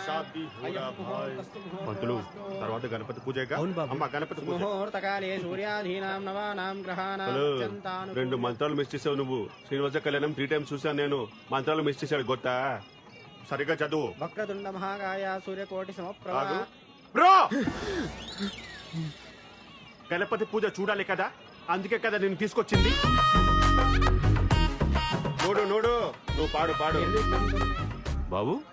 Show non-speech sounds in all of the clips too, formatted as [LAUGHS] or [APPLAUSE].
शादी हो रहा भाई పంతులు తర్వాత గణపతి పూజగా అవును బాబు. అమ్మ గణపతి పూజ ముహూర్తకాలే సూర్యాధీనాం నవానాం గ్రహాణాం హలో అత్యంతాను రెండు మంత్రాలు మిస్ చేసావు నువ్వు శ్రీనివాస కళ్యాణం త్రీ టైమ్స్ చూసాను నేను మంత్రాలు మిస్ చేశాడు గొత్త సరిగ్గా చదువు వక్రతుండ మహాకాయ సూర్యకోటి సమప్రభ ఆగు. బ్రో గణపతి పూజ చూడాలి కదా అందుకే కదా నేను తీసుకొచ్చింది నోడు నోడు నువ్వు పాడు పాడు బాబు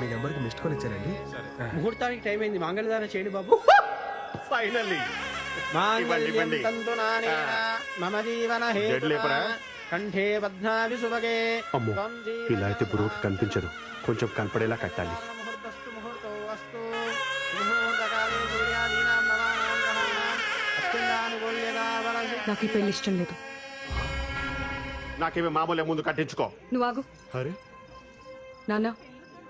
మీ నంబర్కి మిస్డ్ కాల్ ఇచ్చారండి. ముహూర్తానికి టైం అయింది. మంగళదానం చేయండి బాబు. ఫైనల్లీ. ఇవ్వండి. మమ జీవన? కంఠే పద్మావి సుభగే. అమ్మో, త్వం జీవన ఇలా అయితే బ్రోకి కనిపించదు. కొంచెం కనపడేలా కట్టాలి. ముహూర్తస్తు ముహూర్తో అస్తు ముహూర్తకాలే సూర్యాదీనాం నవానాం గ్రహాణాం అత్యంతానుకూల్యతా వలసి నాకు ఈ పెళ్ళి ఇష్టం లేదు. నాకేమి మామూలే ముందు కట్టించుకో. నువ్వు ఆగు. అరే. నాన్న.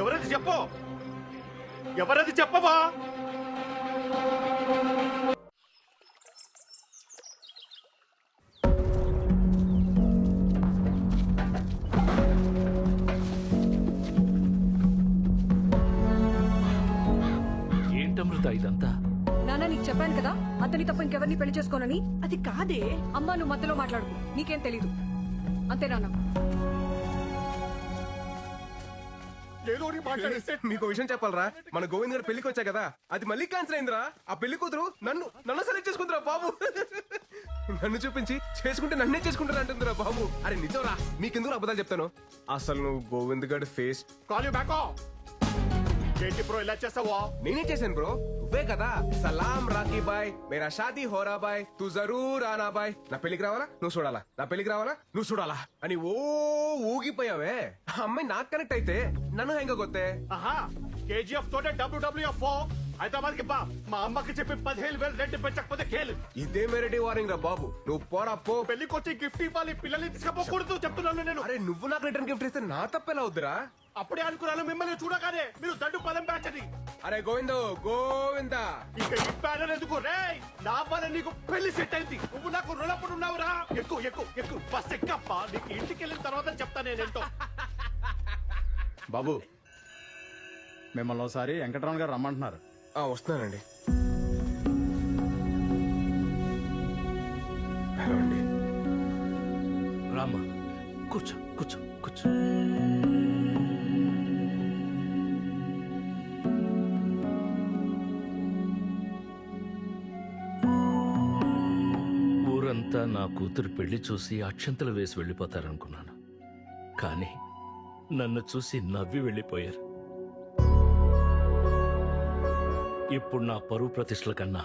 ఎవరది చెప్పు? ఎవరది చెప్పవా? ఏంటమృత ఇదంతా? నాన్న నీకు చెప్పాను కదా అతని తప్ప ఇంకెవరిని పెళ్ళి చేసుకోనని? అది కాదే. అమ్మా నువ్వు మధ్యలో మాట్లాడుకు. నీకేం తెలీదు. అంతే నాన్న ఏదో ఒకటి మాట్లాడేస్తే [LAUGHS] మీకు విషయం చెప్పాలరా? మన గోవింద్ గారు పెళ్ళికి వచ్చా కదా? అది మళ్ళీ క్యాన్సిల్ అయిందిరా. ఆ పెళ్ళి కూతురు నన్ను నన్ను సెలెక్ట్ చేసుకుందిరా బాబు. [LAUGHS] నన్ను చూపించి చేసుకుంటే నన్నే చేసుకుంటారు అంటుందిరా బాబు. అరే నిజంరా మీకెందుకు అబద్ధాలు చెప్తాను? అసలు నువ్వు గోవింద్ గారి ఫేస్ కాల్ యూ బ్యాక్ ఏంటి బ్రో ఇలా చేస్తావా నేనే చేశాను బ్రో? నువ్వే కదా. సలాం రాకీ బాయ్. మేరా షాదీ హోరా బాయ్. తు జరూర్ ఆనా బాయ్. నా పెళ్ళికి రావాలా? నువ్వు చూడాలా. నా పెళ్ళికి రావాలా? నువ్వు చూడాలా. అని ఓ ఊగిపోయావే. ఆ అమ్మాయి నాకు కనెక్ట్ అయితే నన్ను హెంగ కొత్తే ఆహా కేజీఎఫ్ తోటే డబ్ల్యూడబ్ల్యూఎఫ్ హైదరాబాద్కి బా. మా అమ్మకి చెప్పి పదిహేను వేలు రెంట్ పెంచకపోతే కేలు. ఇదే మెరటి వారింగ్ రా బాబు. నువ్వు పోరా పో. పెళ్ళికి వచ్చి గిఫ్ట్ ఇవ్వాలి పిల్లల్ని తీసుకపోకూడదు చెప్తున్నాను నేను. అరే నువ్వు నాకు రిటర్న్ గిఫ్ట్ ఇస్తే నా తప్పెలా అవుద్దురా? అప్పుడే అనుకున్నాను మిమ్మల్ని చూడగానే మీరు దండు పదం అని అరే గోవిందో గోవిందా. ఇక ఈ ఎందుకు? రే నా వల్ల నీకు పెళ్ళి సెట్ అయింది. నువ్వు నాకు రుణపడి ఉన్నావురా. ఎక్కువ ఎక్కువ ఎక్కువ బస్ ఎక్కప్ప? నీకు ఇంటికి వెళ్ళిన తర్వాత చెప్తా నేనేంటో. బాబు మిమ్మల్ని ఒకసారి వెంకటరమణ గారు రమ్మంటున్నారు. ఆ, వస్తున్నానండి. హలో అండి. రామ్మా. కూర్చో కూర్చో కూర్చో. అంతా నా కూతురు పెళ్ళి చూసి అక్షంతలు వేసి వెళ్ళిపోతారనుకున్నాను. కానీ నన్ను చూసి నవ్వి వెళ్ళిపోయారు. ఇప్పుడు నా పరువు ప్రతిష్టల కన్నా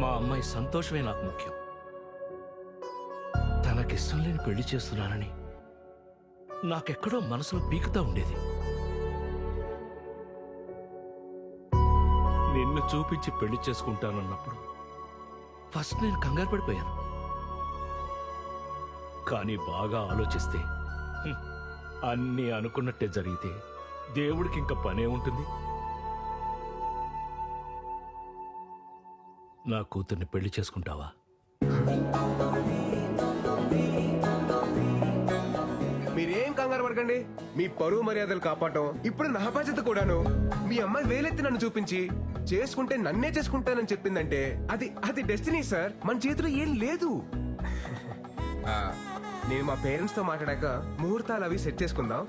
మా అమ్మాయి సంతోషమే నాకు ముఖ్యం. తనకిష్టం లేని పెళ్ళి చేస్తున్నానని నాకెక్కడో మనసులో పీకుతా ఉండేది. నిన్ను చూపించి పెళ్ళి చేసుకుంటానన్నప్పుడు ఫస్ట్ నేను కంగారు పడిపోయాను. కానీ బాగా ఆలోచిస్తే హ్మ్, అన్నీ అనుకున్నట్టే జరిగితే దేవుడికి ఇంకా పనే ఉంటుంది. నా కూతుర్ని పెళ్ళి చేసుకుంటావా? మీరేం కంగారు పడకండి. మీ పరువు మర్యాదలు కాపాడటం ఇప్పుడు నా బాధ్యత కూడాను. మీ అమ్మాయి వేలెత్తి నన్ను చూపించి చేసుకుంటే నన్నే చేసుకుంటానని చెప్పిందంటే అది అది డెస్టినీ సార్ మన చేతిలో ఏం లేదు. ఆ, నేను మా పేరెంట్స్తో మాట్లాడాక ముహూర్తాలు అవి సెట్ చేసుకుందాం.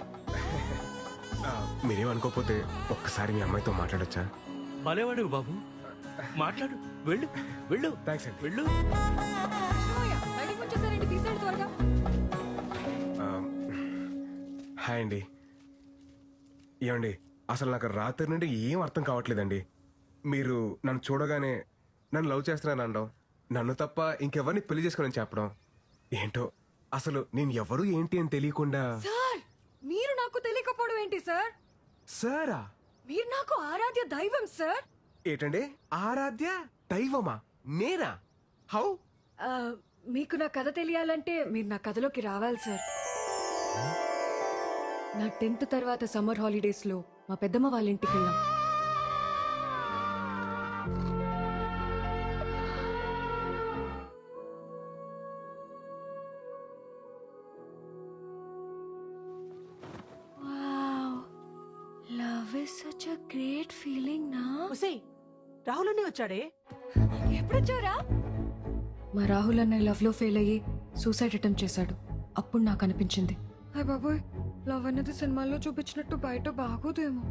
మీరేమనుకోకపోతే ఒక్కసారి మీ అమ్మాయితో మాట్లాడొచ్చా? భలేవాడు బాబు. మాట్లాడు. వెళ్ళు. వెళ్ళు. థ్యాంక్స్ అండి. వెళ్ళు. హాయ్ అండి. ఏమండి అసలు నాకు రాత్రి నుండి ఏం అర్థం కావట్లేదండి. మీరు నన్ను చూడగానే నన్ను లవ్ చేస్తున్నాను అనడం నన్ను తప్ప ఇంకెవరిని పెళ్ళి చేసుకోనని చెప్పడం ఏంటో అసలు నేను ఎవరు ఏంటి అని తెలియకుండా సార్ మీరు నాకు తెలియకపోవడం ఏంటి సార్? సారా? మీరు నాకు ఆరాధ్య దైవం సార్. ఏంటండి? ఆరాధ్య దైవమా? నేనా? హౌ? ఆ, మీకు నా కథ తెలియాలంటే మీరు నా కథలోకి రావాలి సార్. నా టెన్త్ తర్వాత సమ్మర్ హాలిడేస్లో మా పెద్దమ్మ వాళ్ళ ఇంటికి వెళ్ళాం. Is such a great feeling నా ఒసేయ్ రాహుల్ అన్నీ వచ్చాడే. ఎప్పుడొచ్చారా మా రాహుల్ అన్న లవ్లో ఫెయిల్ అయ్యి సూసైడ్ అటెంప్ట్ చేశాడు. అప్పుడు నాకు అనిపించింది. హాయ్ బాబోయ్ లవ్ అన్నది సినిమాల్లో చూపించినట్టు బయట బాగోదేమో.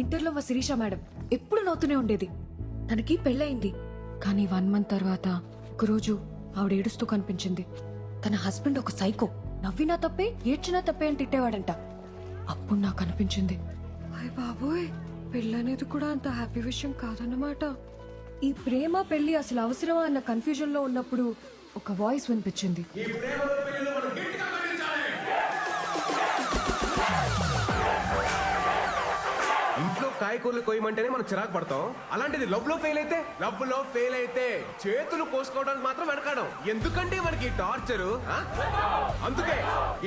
ఇంటర్లో మా శిరీష మేడం ఎప్పుడు నవ్వుతూనే ఉండేది. తనకి పెళ్ళయింది. కానీ వన్ మంత్ తర్వాత ఒకరోజు ఆవిడ ఏడుస్తూ కనిపించింది. తన హస్బెండ్ ఒక సైకో నవ్వినా తప్పే ఏడ్చినా తప్పే అని తిట్టేవాడంట. అప్పుడు నాకు అనిపించింది. హాయ్ బాబోయ్ పెళ్ళనేది కూడా అంత హ్యాపీ విషయం కాదన్నమాట. ఈ ప్రేమ పెళ్ళి అసలు అవసరమా అన్న కన్ఫ్యూజన్లో ఉన్నప్పుడు ఒక వాయిస్ వినిపించింది. ఇంట్లో కాయకూరలు కోయమంటేనే మనం చిరాకు పడతాం. అలాంటిది లవ్లో ఫెయిల్ అయితే? లవ్లో ఫెయిల్ అయితే చేతులు కోసుకోవడానికి మాత్రం వెనకాడం. ఎందుకంటే మనకి టార్చర్ అందుకే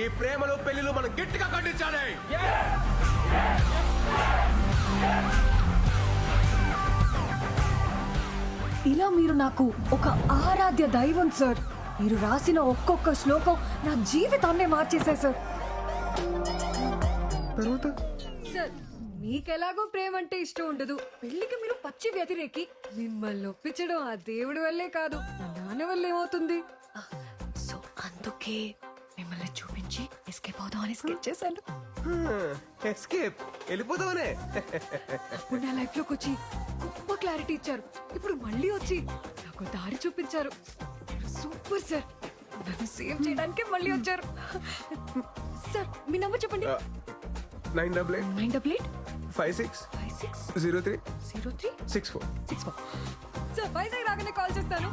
ఈ ప్రేమలో పెళ్ళిలో మనం గట్టిగా ఖండించాలి. ఇలా మీరు నాకు ఒక ఆరాధ్య దైవం సార్. మీరు రాసిన ఒక్కొక్క శ్లోకం నా జీవితాన్నే మార్చేశాయి సార్. తర్వాత? సార్ మీకెలాగో ప్రేమ అంటే ఇష్టం ఉండదు. పెళ్ళికి మీరు పచ్చి వ్యతిరేకి మిమ్మల్ని ఒప్పించడం ఆ దేవుడి వల్లే కాదు నా నాన్న వల్ల ఏమవుతుంది? సో అందుకే మిమ్మల్ని చూపించి ఎస్కేప్ అవుదామని స్కెచ్ చేశాను. ఎస్కేప్. వెళ్ళిపోతామనే అప్పుడు నా లైఫ్లోకి వచ్చి గొప్ప క్లారిటీ ఇచ్చారు. ఇప్పుడు మళ్ళీ వచ్చి నాకు దారి చూపించారు. Super sir. నన్ను సేవ్ చేయడానికి మళ్ళీ వచ్చారు. సార్ మీ నంబర్ చెప్పండి. Nine double eight. Nine double eight? Five six. Five six? Zero three. Zero three? Six four. Six four. Sir Vizag రాగానే కాల్ చేస్తాను.